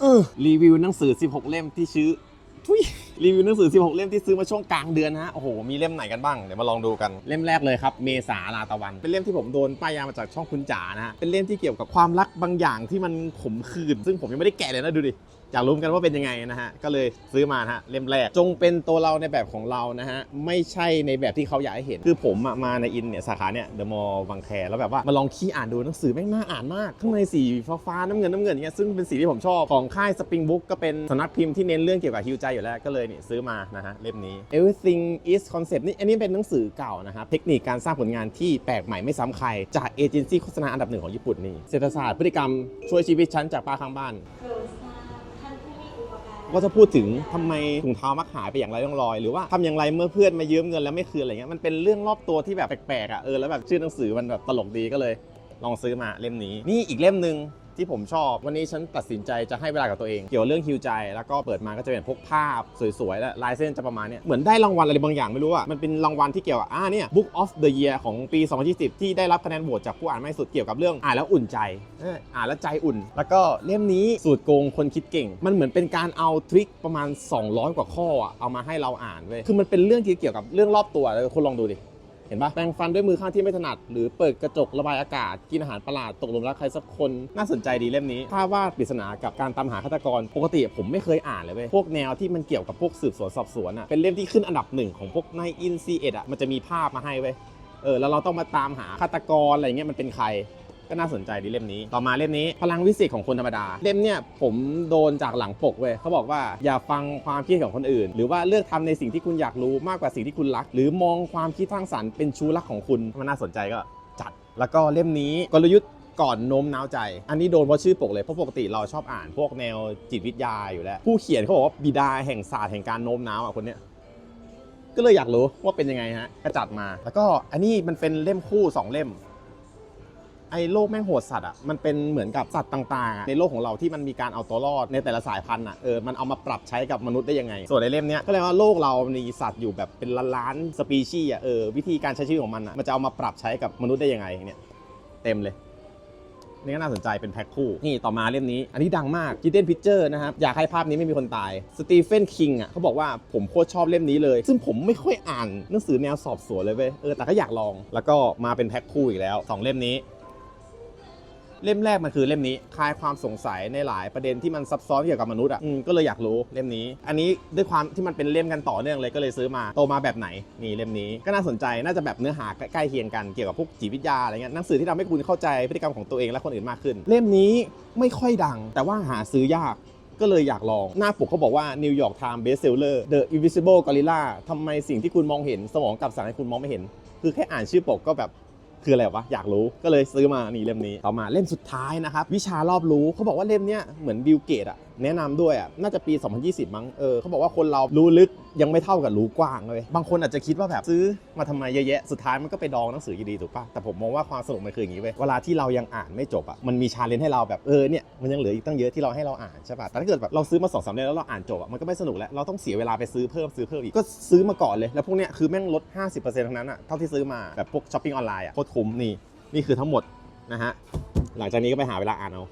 เออรีวิวหนังสือ 16 เล่มที่ซื้อทุยรีวิวหนังสือ 16 เล่มที่ซื้อมาช่วงกลางเดือนนะฮะ โอ้โห มีเล่มไหนกันบ้าง เดี๋ยวมาลองดูกัน เล่มแรกเลยครับ เมษาลาตะวัน เป็นเล่มที่ผมโดนป้ายยามาจากช่องคุณจ๋านะฮะ เป็นเล่มที่เกี่ยวกับความรักบางอย่างที่มันขมขื่นซึ่งผมยังไม่ได้แกะเลยนะดูดิ อยากรู้กันว่าเป็นยังไงนะฮะ ก็เลยซื้อมาฮะเล่มแรก จงเป็นตัวเราในแบบของเรานะฮะ ไม่ใช่ในแบบที่เขาอยากให้เห็น คือผมมาในอินเนี่ยสาขาเนี่ยเดอะมอลล์บางแคแล้วแบบว่ามาลองขี้อ่านดูหนังสือแม่งน่าอ่านมาก ข้างในสีฟ้าๆน้ำเงินน้ำเงินอย่างเงี้ยซึ่งเป็นสีที่ผมชอบของค่ายสปริงบุ๊กก็เป็นสำนักพิมพ์ที่เน้นเรื่องเกี่ยวกับฮิวใจอยู่แล้วก็เลยเนี่ยซื้อมานะฮะเล่มนี้ everything is concept นี่อันนี้เป็นหนังสือเก่านะครับเทคนิคการสร้างผลงานที่แปลกใหม่ไม่ซ้ำใครจากเอเจนซี่โฆษณาอันดับหนึ่งของญี่ปุ่นนี่เศรษฐศาสตร์พฤติกรรมช่วยชีวิตฉันจากป้าข้างบ้านโปรดทราบท่านผู้มีอุป ก็จะพูดถึงทำไมถุงเท้ามักหายไปอย่างไรร่องรอย หรือว่าทำอย่างไรเมื่อเพื่อนมายืมเงินแล้วไม่คืนอะไรเงี้ยมันเป็นเรื่องรอบตัวที่แบบแปลกๆอะเออแล้วแบบชื่อหนังสือมันแบบตลกดีก็เลย ลองซื้อมาเล่มนี้ นี่อีกเล่มหนึ่ง ที่ผมชอบ วันนี้ฉันตัดสินใจจะให้เวลากับตัวเอง เกี่ยวกับเรื่องฮิวใจ แล้วก็เปิดมาก็จะเป็นพวกภาพสวยๆ และลายเส้นจะประมาณเนี้ยเหมือนได้รางวัลอะไรบางอย่างไม่รู้อะมันเป็นรางวัลที่เกี่ยวกับอ่าเนี่ย Book of the Year ของปี 2020 ที่ได้รับคะแนนโหวตจากผู้อ่านไม่สุดเกี่ยวกับเรื่องอ่านแล้วอุ่นใจอ่านแล้วใจอุ่น แล้วก็เล่มนี้สูตรโกงคนคิดเก่ง มันเหมือนเป็นการเอาทริคประมาณ 200 กว่าข้ออะเอามาให้เราอ่านเว้ยคือมันเป็นเรื่องที่เกี่ยวกับเรื่องรอบตัวเลยคุณลองดูดิ เห็นปะแปรงฟันด้วยมือข้างที่ไม่ถนัด หรือเปิดกระจกระบายอากาศ กินอาหารประหลาดตกหลุมรักใครสักคนน่าสนใจดีเล่มนี้ภาพวาดปริศนากับการตามหาฆาตกร ปกติผมไม่เคยอ่านเลยเว้ยพวกแนวที่มันเกี่ยวกับพวกสืบสวนสอบสวนอะเป็นเล่มที่ขึ้นอันดับหนึ่งของพวกในอินซีเอ็ดอะมันจะมีภาพมาให้เว้ยเออแล้วเราต้องมาตามหาฆาตกรอะไรเงี้ยมันเป็นใคร ก็น่าสนใจดีเล่มนี้ ต่อมาเล่มนี้ พลังวิเศษของคนธรรมดา เล่มเนี่ยผมโดนจากหลังปกเว้ยเขาบอกว่าอย่าฟังความคิดของคนอื่น หรือว่าเลือกทำในสิ่งที่คุณอยากรู้มากกว่าสิ่งที่คุณรัก หรือมองความคิดสร้างสรรค์เป็นชู้รักของคุณมันน่าสนใจก็จัด แล้วก็เล่มนี้กลยุทธ์ก่อนโน้มน้าวใจ อันนี้โดนเพราะชื่อปกเลย เพราะปกติเราชอบอ่านพวกแนวจิตวิทยาอยู่แล้ว ผู้เขียนเขาบอกว่าบิดาแห่งศาสตร์แห่งการโน้มน้าวอะคนเนี้ยก็เลยอยากรู้ว่าเป็นยังไงฮะก็จัดมา แล้วก็อันนี้มันเป็นเล่มคู่สองเล่ม ไอ้โลกแม่งโหดสัตว์อะมันเป็นเหมือนกับสัตว์ต่างๆอะในโลกของเราที่มันมีการเอาตัวรอดในแต่ละสายพันธุ์อะเออมันเอามาปรับใช้กับมนุษย์ได้ยังไง ส่วนในเล่มเนี้ยก็เลยว่าโลกเรามีสัตว์อยู่แบบเป็นล้านๆสปีชีส์อะเออวิธีการใช้ชีวิตของมันอะมันจะเอามาปรับใช้กับมนุษย์ได้ยังไงเนี่ยเต็มเลยนี่ก็น่าสนใจเป็นแพ็คคู่ นี่ต่อมาเล่มนี้ อันนี้ดังมาก Hidden Picture นะครับ อยากให้ภาพนี้ไม่มีคนตายสตีเฟนคิงอะเขาบอกว่าผมโคตรชอบเล่มนี้เลย ซึ่งผมไม่ค่อยอ่านหนังสือแนวสอบสวนเลยเว้ยเออแต่ก็อยากลองแล้วก็มาเป็นแพ็คคู่อีกแล้วสองเล่มนี้ เล่มแรกมันคือเล่มนี้คลายความสงสัยในหลายประเด็นที่มันซับซ้อนเกี่ยวกับมนุษย์อะอืมก็เลยอยากรู้เล่มนี้ อันนี้ด้วยความที่มันเป็นเล่มกันต่อเนื่องเลยก็เลยซื้อมาโตมาแบบไหนนี่เล่มนี้ก็น่าสนใจน่าจะแบบเนื้อหาใกล้ๆเคียงกันเกี่ยวกับพวกจิตวิทยาอะไรเงี้ยหนังสือที่ทำให้คุณเข้าใจพฤติกรรมของตัวเองและคนอื่นมากขึ้น เล่มนี้ไม่ค่อยดัง แต่ว่าหาซื้อยากก็เลยอยากลอง หน้าปกเขาบอกว่า New York Times Bestseller The Invisible Gorilla ทำไมสิ่งที่คุณมองเห็นสมองกลับสั่งให้คุณมองไม่เห็น คือแค่อ่านชื่อปกก็แบบ คืออะไรวะอยากรู้ก็เลยซื้อมานี่เล่มนี้ต่อมาเล่มสุดท้ายนะครับวิชารอบรู้เขาบอกว่าเล่มเนี้ยเหมือนบิลเกตอะแนะนำด้วยอะน่าจะปี 2020 มั้งเออเขาบอกว่าคนเรารู้ลึก ยังไม่เท่ากับรู้กว้างเลย บางคนอาจจะคิดว่าแบบซื้อมาทำไมเยอะแยะ สุดท้ายมันก็ไปดองหนังสืออยู่ดีถูกปะแต่ผมมองว่าความสนุกมันคืออย่างนี้เว้ย เวลาที่เรายังอ่านไม่จบอะมันมีชาเลนจ์ให้เราแบบ เออเนี่ย มันยังเหลืออีกตั้งเยอะที่เราให้เราอ่านใช่ปะแต่ถ้าเกิดแบบเราซื้อมาสองสามเล่มแล้วเราอ่านจบอะมันก็ไม่สนุกแล้ว เราต้องเสียเวลาไปซื้อเพิ่มซื้อเพิ่มอีก ก็ซื้อมาก่อนเลย แล้วพวกเนี้ยคือแม่งลด 50%ทั้งนั้นอะเท่าที่ซื้อมาแบบพวกช้อปปิ้งออนไลน์อะโคตรคุ้มนี่นี่คือทั้งหมดนะฮะหลังจากนี้ก็ไปหาเวลาอ่านเอา